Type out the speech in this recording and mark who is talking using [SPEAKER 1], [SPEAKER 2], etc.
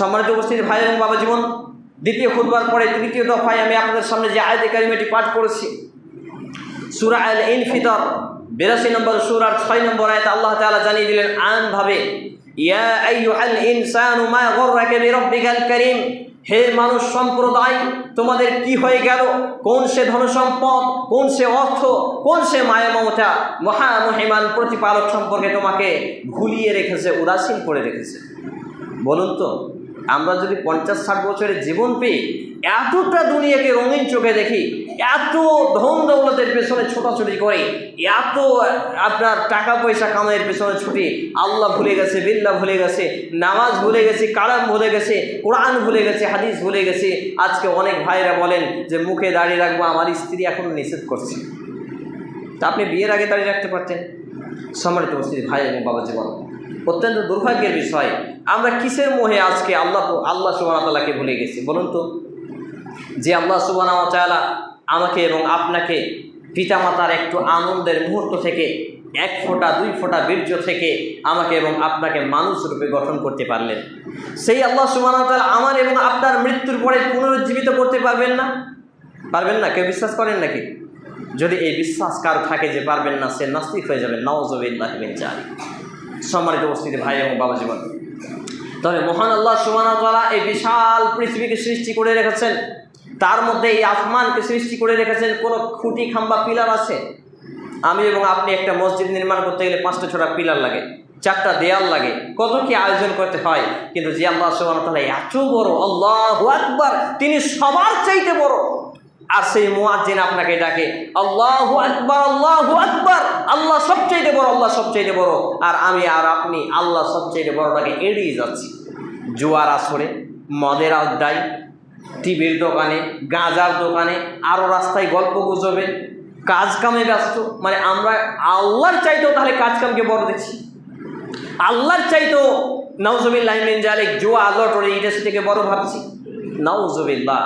[SPEAKER 1] সম্মানিত উপস্থিত, ভাই এবং বাবা জীবন, দ্বিতীয় খুদবার পরে তৃতীয় দফায় আমি আপনাদের সামনে যে আয়তে কারিমাটি পাঠ করেছি, সুরা আল ইনফিতর বিরাশি নম্বর সুরার ছয় নম্বর আয়তে আল্লাহ তাআলা জানিয়ে দিলেন আমভাবে ইয়া আইয়ুহাল ইনসানু মা গররাকা বিরাব্বিকাল কারীম, হে মানুষ সম্প্রদায়, তোমাদের কি হয়ে গেল? কোন সে ধনসম্পদ, কোন সে অর্থ, কোন সে মায়া মমতা মহামহিমান প্রতিপালক সম্পর্কে তোমাকে ভুলিয়ে রেখেছে, উদাসীন করে রেখেছে। বলুন তো আমরা যদি পঞ্চাশ, ষাট বছরের জীবন পেয়ে এতটা দুনিয়াকে রঙিন চোখে দেখি, এত ধন দৌলতের পেছনে ছোটাছুটি করে, এত আপনার টাকা পয়সা কামাইয়ের পেছনে ছুটি, আল্লাহ ভুলে গেছে বিল্লা ভুলে গেছে, নামাজ ভুলে গেছে, কালাম ভুলে গেছে, কোরআন ভুলে গেছে, হাদিস ভুলে গেছে, আজকে অনেক ভাইরা বলেন যে মুখে দাঁড়িয়ে রাখব, আমার স্ত্রী এখনও নিষেধ করছে। তা আপনি বিয়ের আগে দাঁড়িয়ে রাখতে পারতেন? সম্মানিত উপস্থিত, ভাই এবং বাবা জীবন অত্যন্ত দুর্ভাগ্যের বিষয়। আমরা কিসের মোহে আজকে আল্লাহ আল্লাহ সুবাহতাল্লাহকে ভুলে গেছি? বলুন তো। যে আল্লাহ সুবাহ আমাকে এবং আপনাকে পিতামাতার একটু আনন্দের মুহূর্ত থেকে, এক ফোঁটা, দুই ফোঁটা বীর্য থেকে আমাকে এবং আপনাকে মানুষ রূপে গঠন করতে পারলেন। সেই আল্লাহ সুবাহ আমার এবং আপনার মৃত্যুর পরে পুনরুজ্জীবিত করতে পারবেন না? পারবেন না? কেউ বিশ্বাস করেন নাকি? যদি এই বিশ্বাস কারও থাকে যে পারবেন না, সে নাস্তিক হয়ে যাবে। নওয়াজবিল্লাহ জানি সম্মানিত উপস্থিতি, ভাই এবং বাবা জীবন। তবে মহান আল্লাহ সুবাহতালা এই বিশাল পৃথিবীকে সৃষ্টি করে রেখেছেন। তার মধ্যে এই আসমানকে সৃষ্টি করে রেখেছেন, কোনো খুঁটি, খাম্বা, পিলার আছে? আমি এবং আপনি একটা মসজিদ নির্মাণ করতে গেলে পাঁচটা, ছটা পিলার লাগে, চারটা দেয়াল লাগে, কত কি আয়োজন করতে হয়? কিন্তু যে আল্লাহ সুবাহতালা এত বড়, আল্লাহ আকবার, তিনি সবার চাইতে বড়। আর সেই মুয়াজ্জিন আপনাকে ডাকে, আল্লাহ আকবার, আল্লাহু আকবার। আল্লাহ সবচাইতে বড়, আল্লাহ সবচাইতে বড়। আর আমি আর আপনি, আল্লাহ সবচাইতে বড়টাকে এড়িয়ে যাচ্ছি। জুয়ার আসরে, মদের আড্ডায়, টিভির দোকানে, গাঁজার দোকানে আরও রাস্তায় গল্প গুজবে, কাজ কামে ব্যস্ত। মানে আমরা আল্লাহর চাইতেও তাহলে কাজ কামকে বড় দেখছি আল্লাহর চাইতেও নওজবিল্লাহ মিন জালিক জুয়া, লটরি এটা সেটাকে বড় ভাবছি। নওজবিল্লাহ